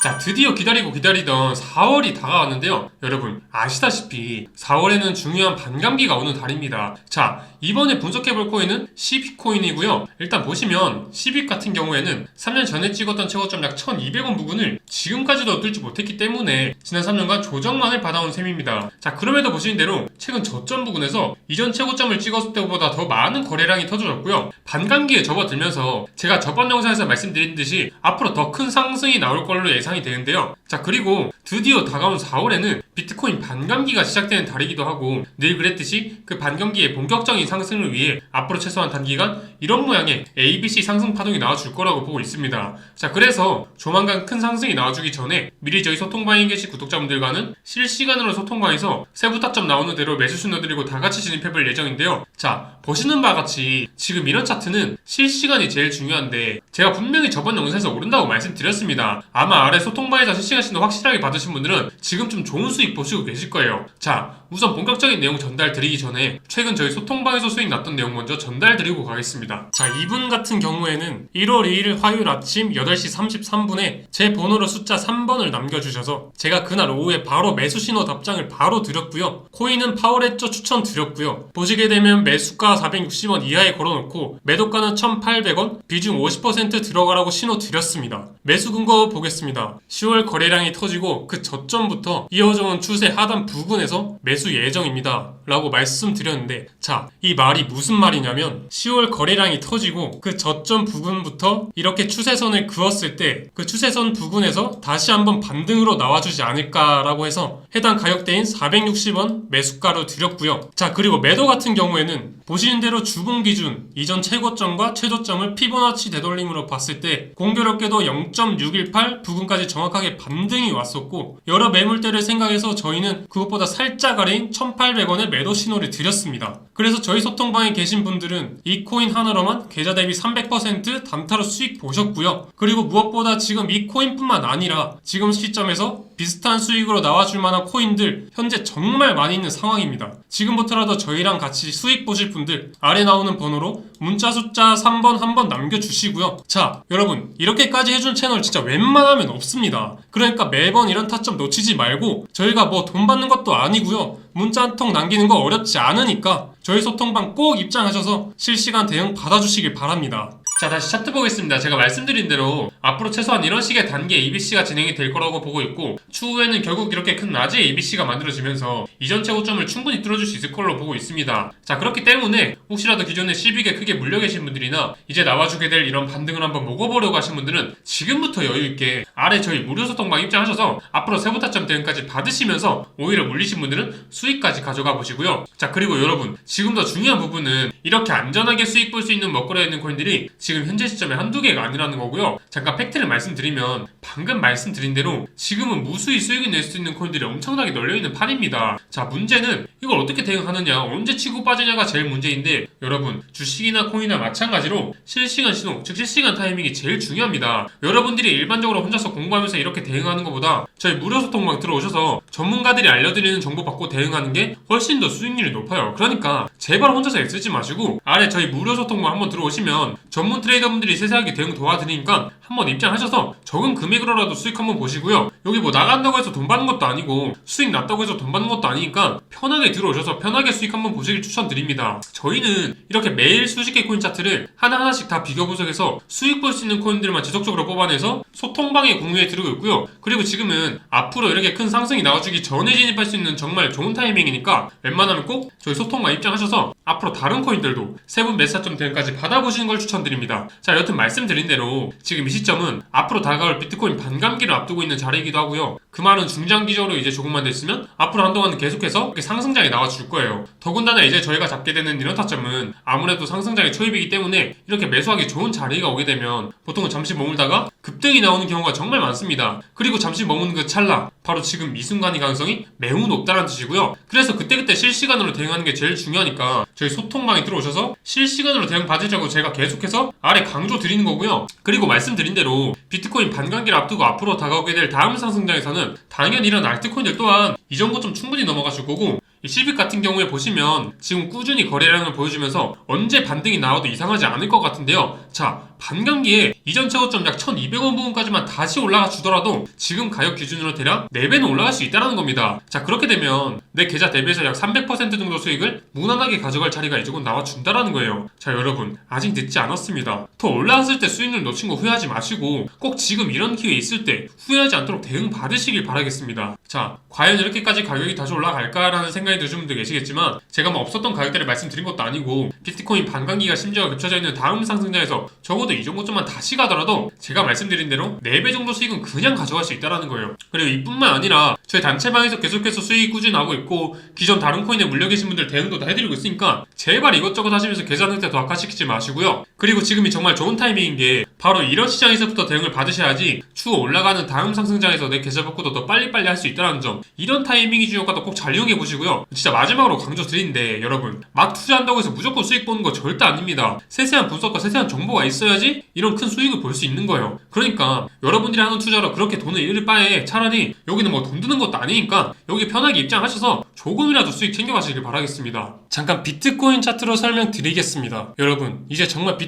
자, 드디어 기다리고 기다리던 4월이 다가왔는데요. 여러분, 아시다시피 4월에는 중요한 반감기가 오는 달입니다. 자, 이번에 분석해볼 코인은 12코인이고요. 일단 보시면 12 같은 경우에는 3년 전에 찍었던 최고점 약 1200원 부근을 지금까지도 뚫지 못했기 때문에 지난 3년간 조정만을 받아온 셈입니다. 자, 그럼에도 보시는 대로 최근 저점 부근에서 이전 최고점을 찍었을 때보다 더 많은 거래량이 터져졌고요. 반감기에 접어들면서 제가 저번 영상에서 말씀드린 듯이 앞으로 더 큰 상승이 나올 걸로 예상 이 되는데요. 자, 그리고 드디어 다가온 4월에는 비트코인 반감기가 시작되는 달이기도 하고 늘 그랬듯이 그 반감기의 본격적인 상승을 위해 앞으로 최소한 단기간 이런 모양의 ABC 상승 파동이 나와줄 거라고 보고 있습니다. 자, 그래서 조만간 큰 상승이 나와주기 전에 미리 저희 소통방에 계신 구독자분들과는 실시간으로 소통방에서 세부 타점 나오는 대로 매수 넣어드리고 다 같이 진입해볼 예정인데요. 자, 보시는 바와 같이 지금 이런 차트는 실시간이 제일 중요한데 제가 분명히 저번 영상에서 오른다고 말씀드렸습니다. 아마 아래 소통방에서 실시간 신호 확실하게 받으신 분들은 지금 좀 좋은 수익 보시고 계실 거예요. 자, 우선 본격적인 내용 전달 드리기 전에 최근 저희 소통방에서 수익 났던 내용 먼저 전달 드리고 가겠습니다. 자, 이분 같은 경우에는 1월 2일 화요일 아침 8시 33분에 제 번호로 숫자 3번을 남겨주셔서 제가 그날 오후에 바로 매수 신호 답장을 바로 드렸고요. 코인은 파워레저 추천 드렸고요. 보시게 되면 매수가 460원 이하에 걸어놓고 매도가는 1,800원, 비중 50% 들어가라고 신호 드렸습니다. 매수 근거 보겠습니다. 10월 거래량이 터지고 그 저점부터 이어져온 추세 하단 부근에서 매수 예정입니다. 라고 말씀드렸는데 자, 이 말이 무슨 말이냐면 10월 거래량이 터지고 그 저점 부근부터 이렇게 추세선을 그었을 때 그 추세선 부근에서 다시 한번 반등으로 나와주지 않을까라고 해서 해당 가격대인 460원 매수가로 드렸고요. 자, 그리고 매도 같은 경우에는 보시는 대로 주봉 기준 이전 최고점과 최저점을 피보나치 되돌림으로 봤을 때 공교롭게도 0.618 부근까지 정확하게 반등이 왔었고 여러 매물대를 생각해서 저희는 그것보다 살짝 아래인 1,800원의 매도 신호를 드렸습니다. 그래서 저희 소통방에 계신 분들은 이 코인 하나로만 계좌 대비 300% 단타로 수익 보셨고요. 그리고 무엇보다 지금 이 코인뿐만 아니라 지금 시점에서 비슷한 수익으로 나와줄 만한 코인들 현재 정말 많이 있는 상황입니다. 지금부터라도 저희랑 같이 수익 보실 분들 아래 나오는 번호로 문자 숫자 3번 한 번 남겨주시고요. 자, 여러분 이렇게까지 해준 채널 진짜 웬만하면 없습니다. 그러니까 매번 이런 타점 놓치지 말고 저희가 뭐 돈 받는 것도 아니고요. 문자 한 통 남기는 거 어렵지 않으니까 저희 소통방 꼭 입장하셔서 실시간 대응 받아주시길 바랍니다. 자 다시 차트 보겠습니다. 제가 말씀드린 대로 앞으로 최소한 이런 식의 단계 ABC가 진행이 될 거라고 보고 있고 추후에는 결국 이렇게 큰 낮의 ABC가 만들어지면서 이전 최고점을 충분히 뚫어줄 수 있을 걸로 보고 있습니다. 자 그렇기 때문에 혹시라도 기존에 실빅에 크게 물려 계신 분들이나 이제 나와주게 될 이런 반등을 한번 먹어보려고 하신 분들은 지금부터 여유있게 아래 저희 무료 소통방 입장하셔서 앞으로 세부타점 대응까지 받으시면서 오히려 물리신 분들은 수익까지 가져가 보시고요. 자 그리고 여러분 지금 더 중요한 부분은 이렇게 안전하게 수익 볼 수 있는 먹거리에 있는 코인들이 지금 현재 시점에 한두 개가 아니라는 거고요. 잠깐 팩트를 말씀드리면 방금 말씀드린 대로 지금은 무수히 수익을 낼 수 있는 코인들이 엄청나게 널려있는 판입니다. 자 문제는 이걸 어떻게 대응하느냐 언제 치고 빠지냐가 제일 문제인데 여러분 주식이나 코인이나 마찬가지로 실시간 신호 즉 실시간 타이밍이 제일 중요합니다. 여러분들이 일반적으로 혼자서 공부하면서 이렇게 대응하는 것보다 저희 무료 소통방 들어오셔서 전문가들이 알려드리는 정보 받고 대응하는 게 훨씬 더 수익률이 높아요. 그러니까 제발 혼자서 애쓰지 마시고 아래 저희 무료 소통방 한번 들어오시면 전문 트레이더분들이 세세하게 대응 도와드리니까 한번 입장하셔서 적은 금액으로라도 수익 한번 보시고요. 여기 뭐 나간다고 해서 돈 받는 것도 아니고 수익 났다고 해서 돈 받는 것도 아니니까 편하게 들어오셔서 편하게 수익 한번 보시길 추천드립니다. 저희는 이렇게 매일 수십 개 코인 차트를 하나하나씩 다 비교 분석해서 수익 볼 수 있는 코인들만 지속적으로 뽑아내서 소통방에 공유해 드리고 있고요. 그리고 지금은 앞으로 이렇게 큰 상승이 나와주기 전에 진입할 수 있는 정말 좋은 타이밍이니까 웬만하면 꼭 저희 소통방 입장하셔서 앞으로 다른 코인들도 세분 매사점 대응까지 받아보시는 걸 추천드립니다. 자, 여튼 말씀드린 대로 지금 이 시점은 앞으로 다가올 비트코인 반감기를 앞두고 있는 자리이기 도 하고요. 그 말은 중장기적으로 이제 조금만 됐으면 앞으로 한동안은 계속해서 상승장이 나와줄 거예요. 더군다나 이제 저희가 잡게 되는 이런 타점은 아무래도 상승장의 초입이기 때문에 이렇게 매수하기 좋은 자리가 오게 되면 보통은 잠시 머물다가 급등이 나오는 경우가 정말 많습니다. 그리고 잠시 머무는 그 찰나 바로 지금 이 순간의 가능성이 매우 높다는 뜻이고요. 그래서 그때그때 실시간으로 대응하는 게 제일 중요하니까 저희 소통방에 들어오셔서 실시간으로 대응 받으자고 제가 계속해서 아래 강조 드리는 거고요. 그리고 말씀드린 대로 비트코인 반감기를 앞두고 앞으로 다가오게 될 다음 상승장에서는 당연히 이런 알트코인들 또한 이 정도 좀 충분히 넘어가실 거고 이 실빅 같은 경우에 보시면 지금 꾸준히 거래량을 보여주면서 언제 반등이 나와도 이상하지 않을 것 같은데요. 자, 반감기에 이전 최고점 약 1200원 부분까지만 다시 올라가 주더라도 지금 가격 기준으로 대략 4배는 올라갈 수 있다는 겁니다. 자 그렇게 되면 내 계좌 대비해서 약 300% 정도 수익을 무난하게 가져갈 자리가 이쪽은 나와준다라는 거예요. 자 여러분 아직 늦지 않았습니다. 더 올라왔을 때 수익률 놓친 거 후회하지 마시고 꼭 지금 이런 기회 있을 때 후회하지 않도록 대응 받으시길 바라겠습니다. 자 과연 이렇게까지 가격이 다시 올라갈까라는 생각이 드시는 분들 계시겠지만 제가 뭐 없었던 가격대를 말씀드린 것도 아니고 비트코인 반감기가 심지어 겹쳐져 있는 다음 상승장에서 적어도 이 정도점만 다시 가더라도 제가 말씀드린 대로 4배 정도 수익은 그냥 가져갈 수 있다는 거예요. 그리고 이뿐만 아니라 저희 단체방에서 계속해서 수익 꾸준히 나오고 있고 기존 다른 코인에 물려 계신 분들 대응도 다 해드리고 있으니까 제발 이것저것 하시면서 계좌 상태 더 악화시키지 마시고요. 그리고 지금이 정말 좋은 타이밍인 게 바로 이런 시장에서부터 대응을 받으셔야지 추후 올라가는 다음 상승장에서 내 계좌 복구도 더 빨리빨리 할 수 있다는 점 이런 타이밍이 중요하다 꼭잘 이용해 보시고요. 진짜 마지막으로 강조드리는데 여러분 막 투자한다고 해서 무조건 수익 보는 거 절대 아닙니다. 세세한 분석과 세세한 정보가 있어야지 이런 큰 수익을 볼 수 있는 거예요. 그러니까 여러분들이 하는 투자로 그렇게 돈을 잃을 바에 차라리 여기는 뭐 돈 드는 것도 아니니까 여기 편하게 입장하셔서 조금이라도 수익 챙겨가시길 바라겠습니다. 잠깐 비트코인 차트로 설명드리겠습니다. 여러분 이제 정말 비트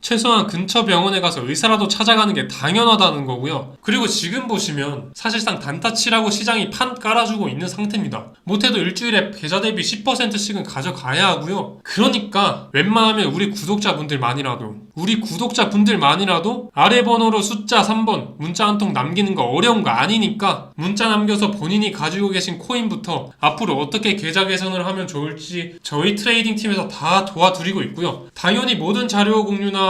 최소한 근처 병원에 가서 의사라도 찾아가는 게 당연하다는 거고요. 그리고 지금 보시면 사실상 단타치라고 시장이 판 깔아주고 있는 상태입니다. 못해도 일주일에 계좌 대비 10%씩은 가져가야 하고요. 그러니까 웬만하면 우리 구독자분들만이라도 우리 구독자분들만이라도 아래 번호로 숫자 3번 문자 한 통 남기는 거 어려운 거 아니니까 문자 남겨서 본인이 가지고 계신 코인부터 앞으로 어떻게 계좌 개선을 하면 좋을지 저희 트레이딩 팀에서 다 도와드리고 있고요. 당연히 모든 자료 공유나